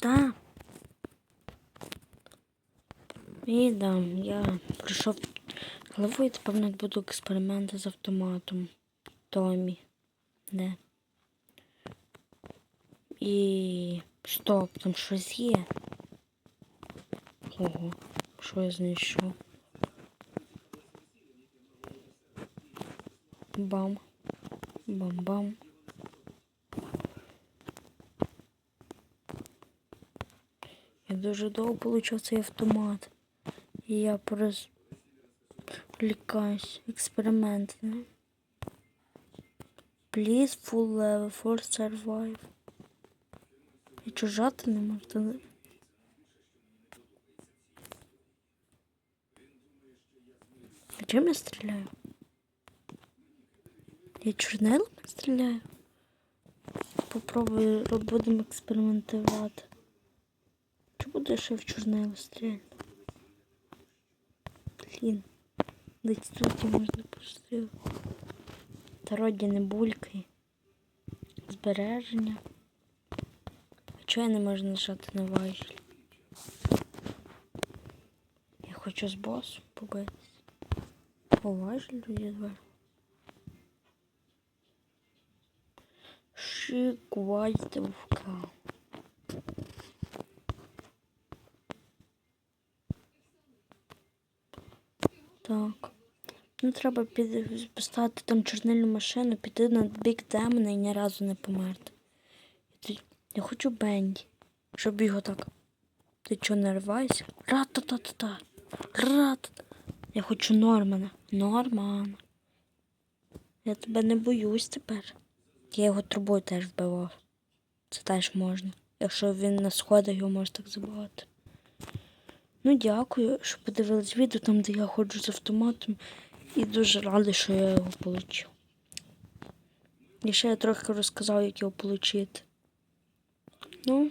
Та. І да, я прийшов головою, нас будуть експерименти з автоматом. Томі. Де? І стоп, там щось є. Ого, що я знайшов? Бам. Бам-бам. Я дуже довго получав цей автомат. І я просто лікаюсь. Експеримент, не? Please full level for survive. Я чужати не можу. Та... А чим я стріляю? Я чорнилом стріляю? Попробую, будемо експериментувати. Буду я ще в чорнило стріляти? Блін. Десь тут я можна пустив. Та роді не булькай. Збереження. А чого я не можу нажати на важіль? Я хочу з босом побитись. О, важіль є два. Шиквальтовка. Так. Ну, треба під... поставити там чорнильну машину, піти на бік демона і ні разу не померти. Я, хочу Бенді, щоб його так. Ти чого не рвайся? Ра-та-та-та-та. Ра-та. Я хочу Нормана. Норман. Я тебе не боюсь тепер. Я його трубою теж вбивав. Це теж можна. Якщо він на сходах його може так забувати. Ну, дякую, що подивились відео там, де я ходжу з автоматом. І дуже радий, що я його отримав. І ще я трохи розказав, як його отримати. Ну,